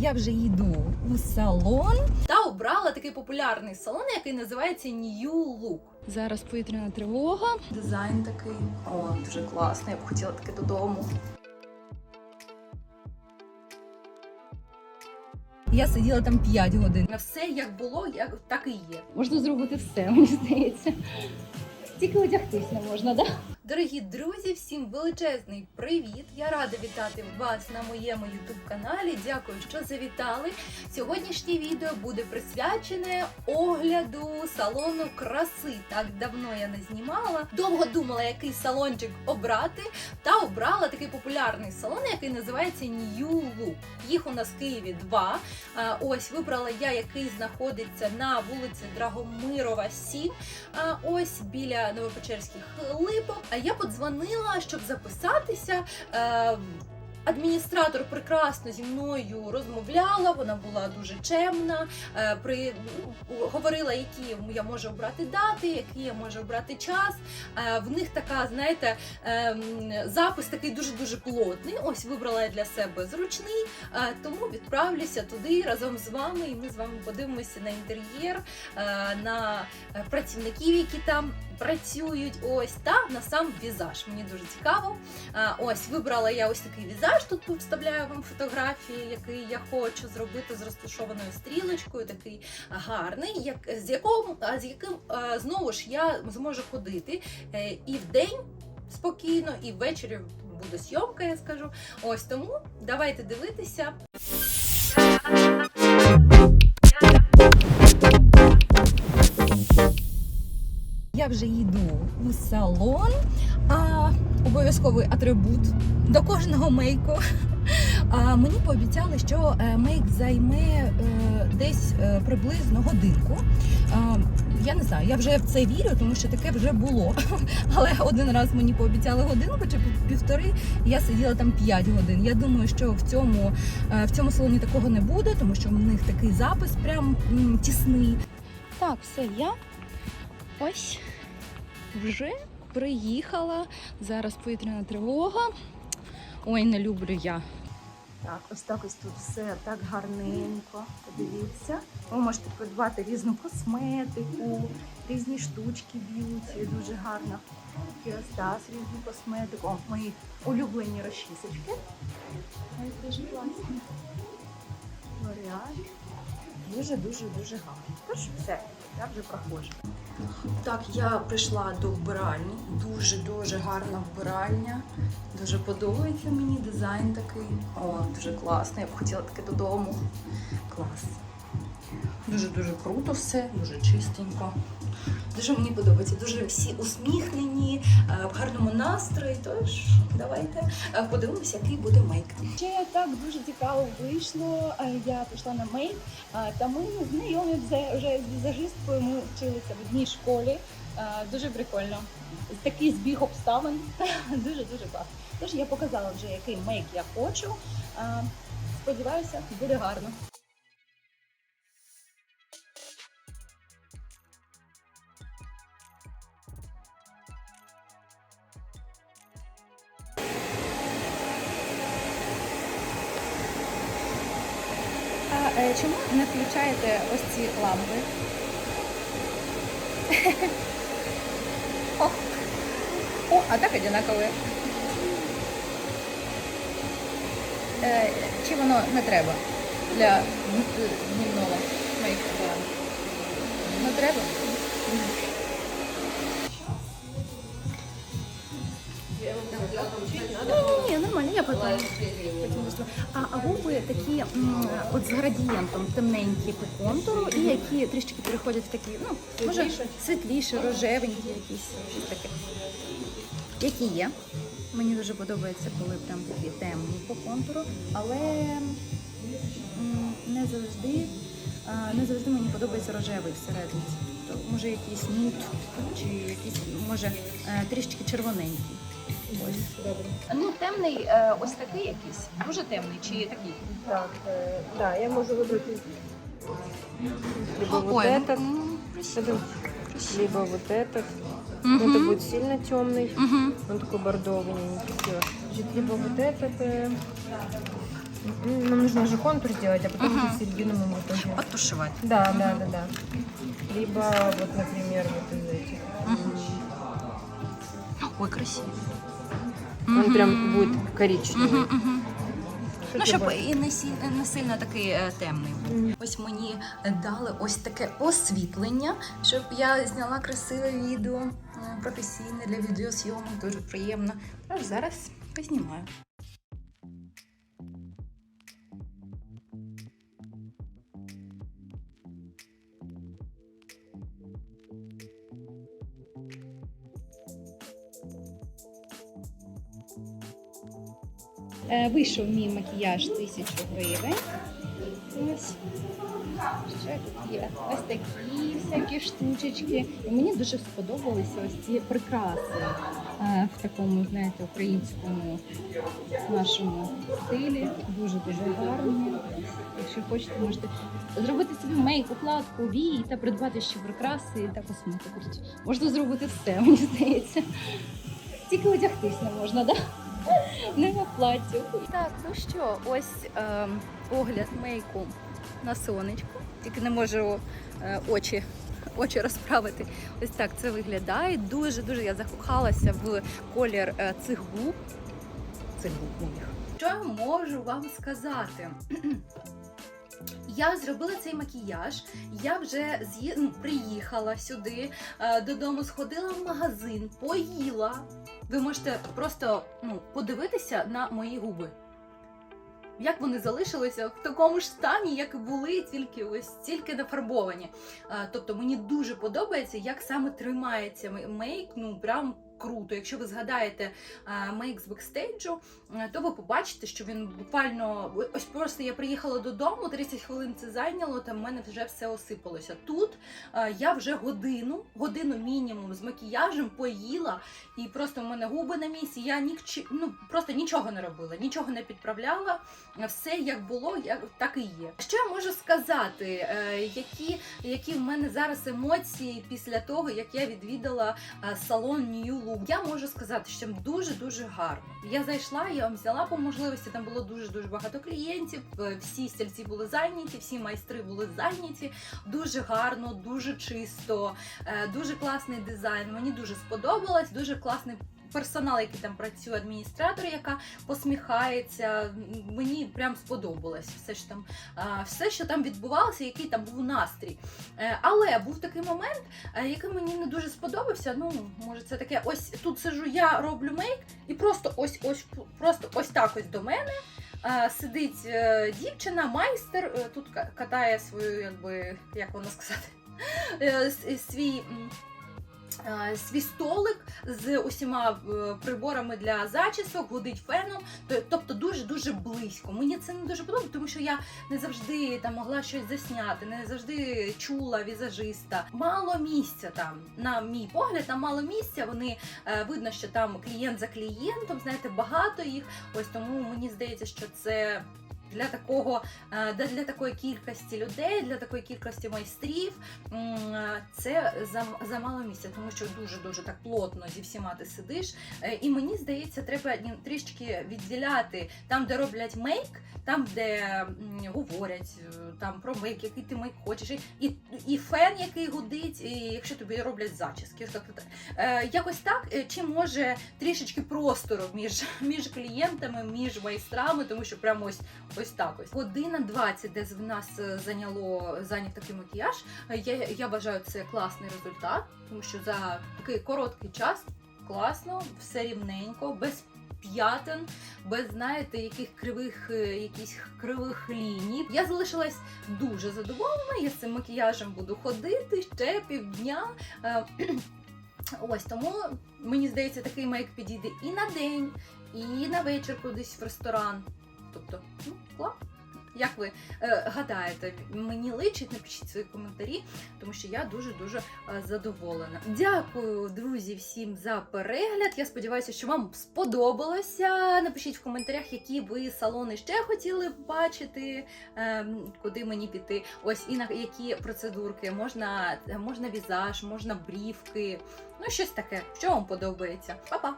Я вже йду у салон та обрала такий популярний салон, який називається New Look. Зараз повітряна тривога. Дизайн такий. О, дуже класний. Я б хотіла таке додому. Я сиділа там 5 годин. Все як було, як так і є. Можна зробити все, мені здається. Тільки одягтись не можна, да? Дорогі друзі, всім величезний привіт! Я рада вітати вас на моєму youtube каналі. Дякую, що завітали. Сьогоднішнє відео буде присвячене огляду салону краси. Так давно я не знімала. Довго думала, який салончик обрати, та обрала такий популярний салон, який називається New Look. Їх у нас в Києві два. Ось вибрала я, який знаходиться на вулиці Драгомирова, 7. А, Ось біля Новопечерських липок. Я подзвонила, щоб записатися. Е, Адміністратор прекрасно зі мною розмовляла, вона була дуже чемна. е, При ну, говорила, які я можу обрати дати, які я можу обрати час. Е, В них така, знаєте, ем, запис такий дуже дуже плотний. Ось вибрала я для себе зручний, тому відправлюся туди разом з вами, і ми з вами подивимося на інтер'єр, на працівників, які там працюють. Ось та на сам візаж. Мені дуже цікаво. Ось вибрала я ось такий візаж. Тут вставляю вам фотографії, який я хочу зробити з розташованою стрілочкою, такий гарний, як з якого а з яким знову ж я зможу ходити е, і вдень спокійно, і ввечері буде зйомка, я скажу. Ось тому давайте дивитися. Я вже йду у салон, а обов'язковий атрибут до кожного мейку. А мені пообіцяли, що е, мейк займе е, десь е, приблизно годинку. Я не знаю, я вже в це вірю, тому що таке вже було. Але один раз мені пообіцяли годинку чи півтори. і Я сиділа там 5 годин. Я думаю, що в цьому, в цьому салоні такого не буде, тому що в них такий запис прям тісний. Так, все, я ось вже приїхала. Зараз повітряна тривога. Ой, не люблю я. Так, ось так ось тут все так гарненько. Подивіться. Ви можете придбати різну косметику, різні штучки б'юті, дуже гарно. Кіостас, різну косметику. О, мої улюблені розчісочки. Ось дуже класні. Лореаль. Дуже-дуже дуже гарно. Тож все, я вже проходжу. Так, я прийшла до вбиральні. Дуже-дуже гарна вбиральня. Дуже подобається мені дизайн такий. О, дуже класно. Я б хотіла таке додому. Клас. Дуже-дуже круто все, дуже чистенько. Дуже мені подобається. Дуже всі усміхнені, е, в гарному настрої. Тож давайте е, подивимося, який буде мейк. Ще так дуже цікаво вийшло. Е, Я прийшла на мейк, та ми знайомі вже з візажисткою. Ми вчилися в одній школі. Дуже прикольно. Такий збіг обставин. Дуже дуже класно. Тож я показала вже, який мейк я хочу. Сподіваюся, буде гарно. Чому не включаєте ось ці лампи? О, О, а так одинакові. Е, чи воно не треба для дневного мейку? Не треба? Ні, ні, нормально, я потім. Потім. А, губи такі м, от з градієнтом темненькі по контуру, і які трішки переходять в такі, ну, може, світліші, рожевенькі якісь щось таке. Які є. Мені дуже подобається, коли прям такі темні по контуру, але м, не завжди, а, не завжди мені подобається рожевий всередині. Може якийсь нут, чи якийсь, може, е, трішки червоненький. Ось. Ну, темний, е, ось такий якийсь, дуже темний, чи такий? Так, э, да, я могу выбрать либо вот Ой, этот, м, это, либо вот этот. Мгм. Но это будет сильно темный, Мгм. он такой бордовый, мне не красиво. Значит, либо вот этот, э, М, Нам нужно же контур сделать, а потом Мгм. уже середину мы в итоге. Подтушувати. Да, да, да, да. Либо вот, например, вот из этих. Ой, красиво. Он прям будет коричневый. угу. Ну, щоб і не, сі- не сильно такий е, темний Mm. Ось мені дали ось таке освітлення, щоб я зняла красиве відео е, професійне для відеозйомок, дуже приємно. Тож зараз познімаю. Вийшов мій макіяж тисячу гривень. Ось. Ще тут є ось такі всякі штучечки. І мені дуже сподобалися ось ці прикраси е, в такому, знаєте, українському нашому стилі. Дуже-дуже гарні. Якщо хочете, можете зробити собі мейк, укладку, вій та придбати ще прикраси та косметику. Можна зробити все, мені здається. Тільки одягтись не можна, так? Да? Нема платтю. Так, ну що, ось е, огляд мейку на сонечку. Тільки не можу е, очі, очі розправити. Ось так це виглядає. Дуже дуже я закохалася в колір е, цих губ. Цих губ моїх. Що я можу вам сказати? Я зробила цей макіяж. Я вже з'ї... ну, приїхала сюди е, додому, сходила в магазин, поїла. Ви можете просто ну, подивитися на мої губи. Як вони залишилися в такому ж стані, як були, тільки ось тільки нафарбовані. Тобто мені дуже подобається, як саме тримається мейк. Ну прям круто. Якщо ви згадаєте а, мейк з бекстейджу, то ви побачите, що він буквально ось просто я приїхала додому, 30 хвилин це зайняло, там в мене вже все осипалося. Тут а, я вже годину, годину мінімум з макіяжем поїла, і просто в мене губи на місці. Я нічі, ну просто нічого не робила, нічого не підправляла. Все як було, як так і є. Що я можу сказати? Е, які, які в мене зараз емоції після того, як я відвідала е, салон New Look? Я можу сказати, що дуже дуже гарно. Я зайшла, я вам взяла по можливості. Там було дуже дуже багато клієнтів. е, Всі стільці були зайняті, всі майстри були зайняті. Дуже гарно, дуже чисто, е, дуже класний дизайн. Мені дуже сподобалось, дуже класний. Персонал, який там працює, адміністратор, яка посміхається. Мені прям сподобалось все, що там, все, що там відбувалося, який там був настрій. Е, Але був такий момент, е, який мені не дуже сподобався. Ну, може, це таке, ось тут сижу, я роблю мейк, і просто ось ось просто ось так ось до мене. е, Сидить дівчина, майстер, тут ка- катає свою, якби, як воно сказати, свій. Е, Свій столик з усіма е, приборами для зачісок, гудить феном, тобто дуже дуже близько. Мені це не дуже подобається, тому що я не завжди там могла щось засняти, не завжди чула візажиста. Мало місця там, на мій погляд, там мало місця. Вони е, видно, що там клієнт за клієнтом, знаєте, багато їх. Ось тому мені здається, що це. Для такого е, для, такої кількості людей, для такої кількості майстрів е, це за, за мало місця, тому що дуже дуже так плотно зі всіма ти сидиш. Е, І мені здається, треба трішки відділяти там, де роблять мейк, там, де говорять там про мейк, який ти мейк хочеш, і, і, фен, який гудить, і якщо тобі роблять зачіски. Е, якось так, чи може трішечки простору між, між клієнтами, між майстрами, тому що прямо ось ось так ось. Година 20, де в нас е, зайняло зайняв такий макіяж. Е, Я, я вважаю, це класний результат, тому що за такий короткий час класно, все рівненько, без п'ятин, без знаєте, яких кривих, е, якісь кривих ліній. Я залишилась дуже задоволена. Я з цим макіяжем буду ходити ще півдня. Ось тому мені здається, такий мейк підійде і на день, і на вечір кудись в ресторан. Тобто, ну, клас. Як ви е, гадаєте, мені личить, напишіть свої коментарі, тому що я дуже-дуже е, задоволена. Дякую, друзі, всім за перегляд. Я сподіваюся, що вам сподобалося. Напишіть в коментарях, які ви салони ще хотіли бачити, е, куди мені піти. Ось і на які процедурки. Можна, можна візаж, можна брівки. Ну, щось таке, що вам подобається. Па-па!